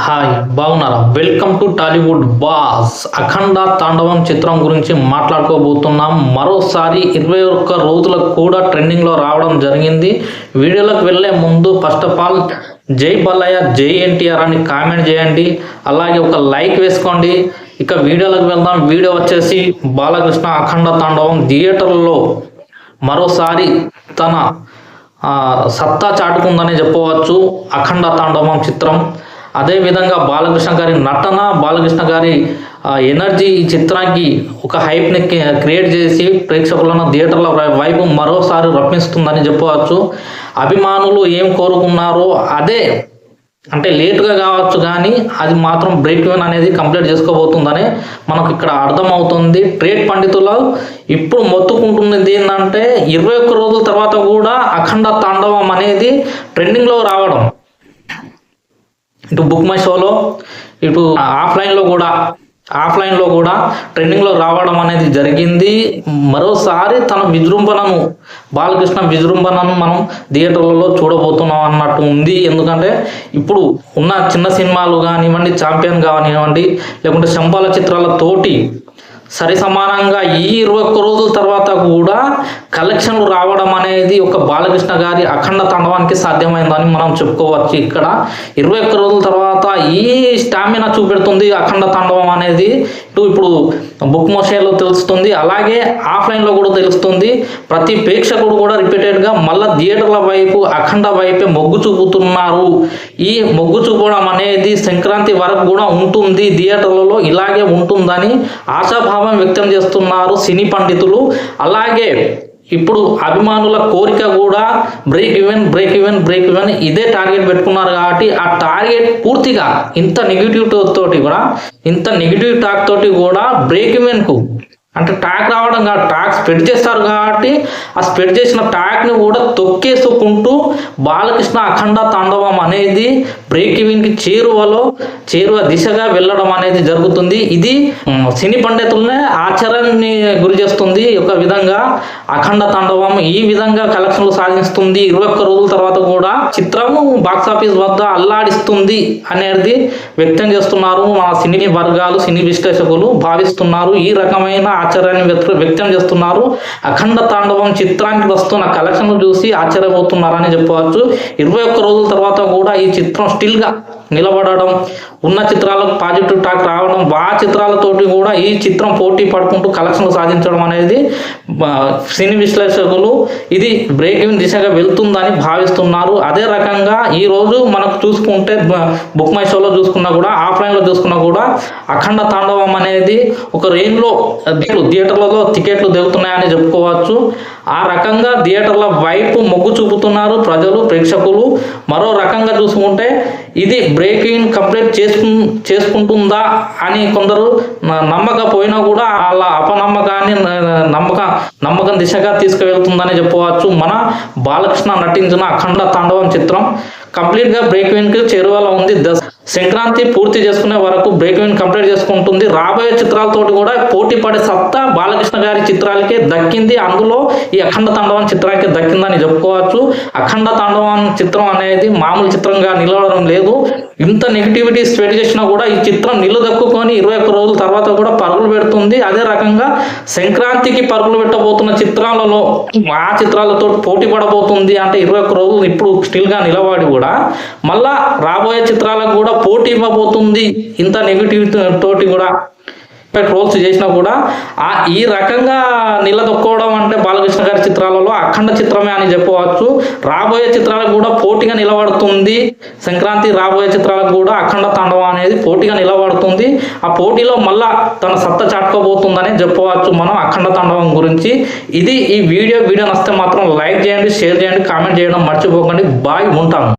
Hi బాగున్నారా? Welcome to Tollywood boss. Akhanda Thandavam చిత్రం గురించి మాట్లాడుకోబోతున్నాం. మరోసారి ఇరవై ఒక్క రోజులకు కూడా ట్రెండింగ్లో రావడం జరిగింది. వీడియోలకు వెళ్ళే ముందు ఫస్ట్ ఆఫ్ ఆల్ జై బల్లయ్య జై ఎన్టీఆర్ అని కామెంట్ చేయండి. అలాగే ఒక లైక్ వేసుకోండి. ఇక వీడియోలకు వెళ్దాం. వీడియో వచ్చేసి బాలకృష్ణ అఖండ తాండవం థియేటర్లో మరోసారి తన సత్తా చాటుకుందని చెప్పవచ్చు. అఖండ తాండవం చిత్రం. అదేవిధంగా బాలకృష్ణ గారి నటన బాలకృష్ణ గారి ఎనర్జీ ఈ చిత్రానికి ఒక హైప్ని క్రియేట్ చేసి ప్రేక్షకులను థియేటర్ల వై- వైపు మరోసారి రప్పిస్తుందని చెప్పవచ్చు. అభిమానులు ఏం కోరుకున్నారో అదే. అంటే లేటుగా కావచ్చు కానీ అది మాత్రం బ్రేక్ ఈవెన్ అనేది కంప్లీట్ చేసుకోబోతుందని మనకు ఇక్కడ అర్థమవుతుంది. ట్రేడ్ పండితులు ఇప్పుడు మొత్తుకుంటున్నది ఏంటంటే ఇరవై ఒక్క రోజుల తర్వాత కూడా అఖండ తాండవం అనేది ట్రెండింగ్లో రావడం. ఇటు బుక్ మై షోలో ఇటు ఆఫ్లైన్లో కూడా ఆఫ్లైన్లో కూడా ట్రెండింగ్లో రావడం అనేది జరిగింది. మరోసారి తన విజృంభణను బాలకృష్ణ విజృంభణను మనం థియేటర్లలో చూడబోతున్నాం అన్నట్టు ఉంది. ఎందుకంటే ఇప్పుడు ఉన్న చిన్న సినిమాలు కానివ్వండి ఛాంపియన్ కానివ్వండి లేకుంటే శంబాల చిత్రాలతోటి సరి సమానంగా ఈ ఇరవై ఒక్క రోజుల తర్వాత కూడా కలెక్షన్లు రావడం అనేది ఒక బాలకృష్ణ గారి అఖండ తండవానికి సాధ్యమైందని మనం చెప్పుకోవచ్చు ఇక్కడ. ఇరవై ఒక్క రోజుల తర్వాత ఈ స్టామినా చూపెడుతుంది అఖండ తండవం అనేది. ఇటు ఇప్పుడు బుక్ మోషేలో తెలుస్తుంది. అలాగే ఆఫ్లైన్లో కూడా తెలుస్తుంది. ప్రతి ప్రేక్షకుడు కూడా రిపీటెడ్గా మళ్ళీ థియేటర్ల వైపు అఖండ వైపే మొగ్గు చూపుతున్నారు. ఈ మొగ్గు చూపడం అనేది సంక్రాంతి వరకు కూడా ఉంటుంది. థియేటర్లలో ఇలాగే ఉంటుందని ఆశాభావం వ్యక్తం చేస్తున్నారు సినీ పండితులు. అలాగే ఇప్పుడు అభిమానుల కోరిక కూడా break even break even break even ఇదే టార్గెట్ పెట్టుకున్నారు కాబట్టి ఆ టార్గెట్ పూర్తిగా ఇంత నెగిటివ్ తోటి కూడా ఇంత నెగిటివ్ టాక్ తోటి కూడా బ్రేక్ ఈవెన్కు అంటే టాక్ రావడం కాదు టాక్ స్ప్రెడ్ చేస్తారు కాబట్టి ఆ స్ప్రెడ్ చేసిన టాక్ని కూడా తొక్కేసుకుంటూ బాలకృష్ణ అఖండ తాండవం అనేది బ్రేక్ ఈవెన్కి చేరువలో చేరువ దిశగా వెళ్ళడం అనేది జరుగుతుంది. ఇది సినీ పండితులనే ఆశ్చర్యాన్ని గురి చేస్తుంది ఒక విధంగా. అఖండ తాండవం ఈ విధంగా కలెక్షన్లు సాధిస్తుంది. ఇరవై ఒక్క రోజుల తర్వాత కూడా చిత్రము బాక్స్ ఆఫీస్ వద్ద అల్లాడిస్తుంది అనేది వ్యక్తం చేస్తున్నారు మన సినీ వర్గాలు సినీ విశ్లేషకులు భావిస్తున్నారు. ఈ రకమైన ఆశ్చర్యాన్ని వ్యక్తం చేస్తున్నారు. అఖండ తాండవం చిత్రానికి వస్తున్న కలెక్షన్లు చూసి ఆశ్చర్యపోతున్నారని చెప్పవచ్చు. ఇరవై ఒక్క రోజుల తర్వాత కూడా ఈ చిత్రం స్టిల్గా నిలబడడం ఉన్న చిత్రాలకు పాజిటివ్ టాక్ రావడం ఆ చిత్రాలతోటి కూడా ఈ చిత్రం పోటీ పడుకుంటూ కలెక్షన్లు సాధించడం అనేది సినీ విశ్లేషకులు ఇది బ్రేక్ ఇన్ దిశగా వెళ్తుందని భావిస్తున్నారు. అదే రకంగా ఈరోజు మనకు చూసుకుంటే బుక్ మై షోలో చూసుకున్నా కూడా ఆఫ్లైన్లో చూసుకున్నా కూడా అఖండ తాండవం అనేది ఒక రేంజ్లో థియేటర్లలో టికెట్లు దిగుతున్నాయని చెప్పుకోవచ్చు. ఆ రకంగా థియేటర్ల వైపు మొగ్గు చూపుతున్నారు ప్రజలు ప్రేక్షకులు. మరో రకంగా చూసుకుంటే ఇది బ్రేక్ ఇన్ కంప్లీట్ చేసుకు చేసుకుంటుందా అని కొందరు నమ్మకపోయినా కూడా వాళ్ళ అపనమ్మకాన్ని నమ్మక నమ్మకం దిశగా తీసుకువెళ్తుందని చెప్పవచ్చు. మన బాలకృష్ణ నటించిన అఖండ తాండవం చిత్రం కంప్లీట్గా బ్రేక్ వెన్కి చేరువలో ఉంది. దశ సంక్రాంతి పూర్తి చేసుకునే వరకు బ్రేక్ ఈవెన్ కంప్లీట్ చేసుకుంటుంది. రాబోయే చిత్రాలతోటి కూడా పోటీ పడే సత్తా బాలకృష్ణ గారి చిత్రాలకే దక్కింది. అందులో ఈ అఖండ తాండవం చిత్రానికి దక్కిందని చెప్పుకోవచ్చు. అఖండ తాండవం చిత్రం అనేది మామూలు చిత్రంగా నిలవడం లేదు. ఇంత నెగిటివిటీ స్ప్రెడ్ చేసినా కూడా ఈ చిత్రం నిలదొక్కుని ఇరవై ఒక్క రోజుల తర్వాత కూడా పరుగులు పెడుతుంది. అదే రకంగా సంక్రాంతికి పరుగులు పెట్టబోతున్న చిత్రాలలో ఆ చిత్రాలతో పోటీ పడబోతుంది అంటే ఇరవై ఒక్క రోజులు ఇప్పుడు స్టిల్గా నిలబడి కూడా మళ్ళా రాబోయే చిత్రాలకు కూడా పోటీ ఇవ్వబోతుంది ఇంత నెగిటివ్ తోటి కూడా ట్రోల్స్ చేసినా కూడా ఆ ఈ రకంగా నిలదొక్కోవడం అంటే బాలకృష్ణ గారి చిత్రాలలో అఖండ చిత్రమే అని చెప్పవచ్చు. రాబోయే చిత్రాలకు కూడా పోటీగా నిలబడుతుంది. సంక్రాంతి రాబోయే చిత్రాలకు కూడా అఖండ తాండవం అనేది పోటీగా నిలబడుతుంది. ఆ పోటీలో మళ్ళా తన సత్తా చాటుకోబోతుందని చెప్పవచ్చు మనం అఖండ తాండవం గురించి. ఇది ఈ వీడియో వీడియో నస్తే మాత్రం లైక్ చేయండి షేర్ చేయండి కామెంట్ చేయడం మర్చిపోకండి. బాయ్ ఉంటాను.